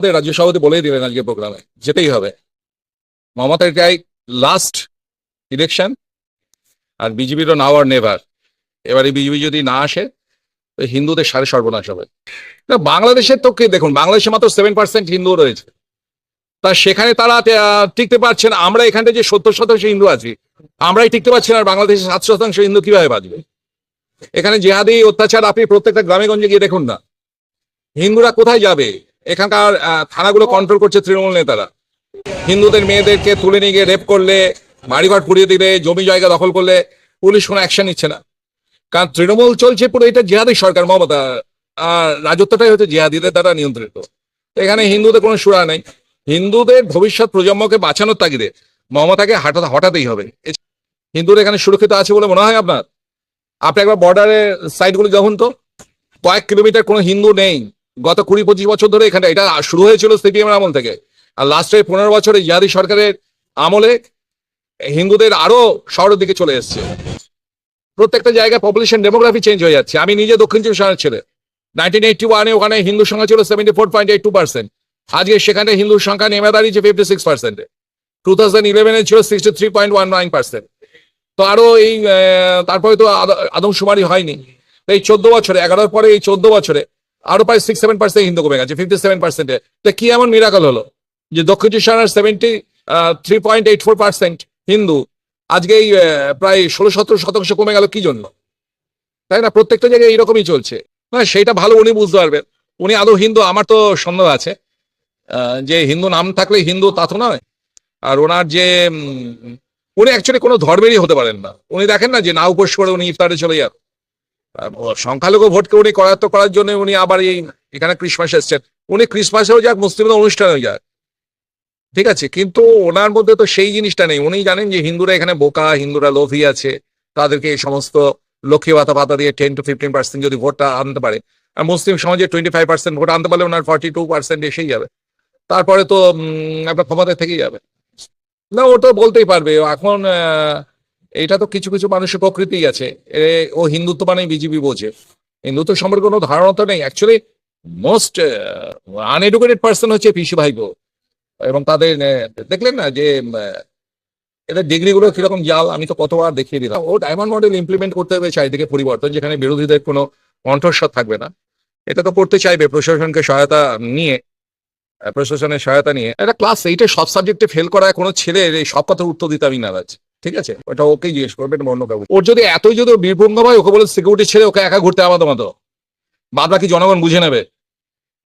আমাদের রাজ্য সভাপতি বলেই দিলেন আজকে প্রোগ্রামে, যেতেই হবে। মমতা এটাই লাস্ট ইলেকশন আর বিজেপিরও নাও আর নেভার এবারে বিজেপি যদি না আসে, তো হিন্দুদের সাড়ে সর্বনাশ হবে। বাংলাদেশের তো কি, দেখুন, বাংলাদেশে মাত্র সেভেন পার্সেন্ট হিন্দু রয়েছে। তা সেখানে তারা টিকতে পারছেন আমরা এখানে যে সত্তর শতাংশ হিন্দু আছি, আমরাই টিকতে পারছি না বাংলাদেশে সাত শতাংশ হিন্দু কীভাবে বাঁচবে? এখানে জেহাদি অত্যাচার আপনি প্রত্যেকটা গ্রামে গঞ্জে গিয়ে দেখুন না। হিন্দুরা কোথায় যাবে? এখানকার থানাগুলো কন্ট্রোল করছে তৃণমূল নেতারা। হিন্দুদের মেয়েদেরকে তুলে নিয়ে গিয়ে রেপ করলে, বাড়িঘর পুড়িয়ে দিলে, জমি জায়গা দখল করলে পুলিশ কোনো অ্যাকশন নিচ্ছে না। কারণ তৃণমূল চলছে পুরো, এটা জিহাদি সরকার, মমতা। আর রাজত্বটাই হচ্ছে জিহাদিদের দ্বারা নিয়ন্ত্রিত। এখানে হিন্দুদের কোনো সুরা নেই। হিন্দুদের ভবিষ্যৎ প্রজন্মকে বাঁচানোর তাগিদে মমতাকে হঠাৎ হঠাতেই হবে। হিন্দুরা এখানে সুরক্ষিত আছে বলে মনে হয় আপনার? আপনি একবার বর্ডারের সাইডগুলো যখন তো। কয়েক কিলোমিটার কোনো হিন্দু নেই। গত কুড়ি পঁচিশ বছর ধরে এখানে এটা শুরু হয়েছিল সিপিএম এর আমল থেকে। আর লাস্টে পনেরো বছরে জিহাদি সরকারের আমলে হিন্দুদের আরও শহরের দিকে চলে এসছে। প্রত্যেকটা জায়গায় পপুলেশন ডেমোগ্রাফি চেঞ্জ হয়ে যাচ্ছে। আমি নিজে দক্ষিণ চব্বিশ পরগনার ছেলে। নাইনটিন এইটটি ওয়ানে ওখানে হিন্দু সংখ্যা ছিল seventy four point eight two percent আজকে সেখানে হিন্দু সংখ্যা নেমে দাঁড়িয়েছে ফিফটি সিক্স পার্সেন্টে টু থাউজেন্ড ইলেভেনে ছিল sixty three point one nine percent তো আরও এই তারপরে তো আদ- আদমশুমারি হয়নি। এই চোদ্দ বছরে, এগারোর পরে এই চোদ্দ বছরে আরও প্রায় সিক্স সেভেন পার্সেন্ট হিন্দু কমে গেছে ফিফটি সেভেন পার্সেন্টে তো কি এমন মিরাকল হলো যে দক্ষিণ পরগনার seventy three point eight four percent Hindu আজকে এই প্রায় ষোলো, সতেরো শতাংশ কমে গেল কি জন্য? তাই না? প্রত্যেকটা জায়গায় এইরকমই চলছে। না সেটা ভালো উনি বুঝতে পারবেন। উনি আদৌ হিন্দু, আমার তো সন্দেহ আছে যে হিন্দু নাম থাকলে হিন্দু তা তো নয়। আর ওনার যে উনি অ্যাকচুয়ালি কোনো ধর্মেরই হতে পারেন না। উনি দেখেন না যে না উপোস করে উনি ইফতারে চলে আর সংখ্যালঘু ভোটকে উনি করায়ত্ত করার জন্য উনি আবার এই এখানে ক্রিসমাস এসছেন। উনি ক্রিসমাসেও যাক মুসলিমদের অনুষ্ঠানেও যাক। ঠিক আছে কিন্তু ওনার মধ্যে তো সেই জিনিসটা নেই। উনি জানেন যে হিন্দুরা এখানে বোকা হিন্দুরা লোভী আছে। তাদেরকে এই সমস্ত লক্ষ্মী ভাতা ভাতা দিয়ে টেন টু ফিফটিন পার্সেন্ট যদি ভোটটা আনতে পারে আর মুসলিম সমাজে টোয়েন্টি ফাইভ পার্সেন্ট ভোট আনতে পারলে ওনার ফর্টি টু পার্সেন্ট এসেই যাবে। তারপরে তো আপনার ক্ষমতায় থেকেই যাবে। না ও তো বলতেই পারবে। এখন আহ, এটা তো কিছু কিছু মানুষের প্রকৃতি আছে। ও হিন্দুত্ব মানে বিজেপি বোঝে। হিন্দুত্ব সম্পর্কে কোনো ধারণা তো নেই। অ্যাকচুয়ালি মোস্ট আনএডুকেটেড পার্সন হচ্ছে পিসি ভাইপো। এবং তাদের দেখলেন না যে এদের ডিগ্রি গুলো কীরকম জাল, আমি তো কতবার দেখিয়ে দিলাম। ও ডায়মন্ড মডেল ইমপ্লিমেন্ট করতে হবে চারিদিকে পরিবর্তন, যেখানে বিরোধীদের কোনো কণ্ঠস্বর থাকবে না। এটা তো করতে চাইবে প্রশাসনকে সহায়তা নিয়ে প্রশাসনের সহায়তা নিয়ে। একটা ক্লাস এইটে সব সাবজেক্টে ফেল করা কোনো ছেলের এই সব কথার উত্তর দিতে আমি নারাজ। ঠিক আছে? ওটা ওকে জিজ্ঞেস করবে, এটা অন্য কাউকে। ওর যদি এতই যদি বীরভঙ্গ হয়, ওকে বলে সিকিউরিটি ছেড়ে ওকে একা ঘুরতে আমাদের মতো বাদ বাকি জনগণ বুঝে নেবে।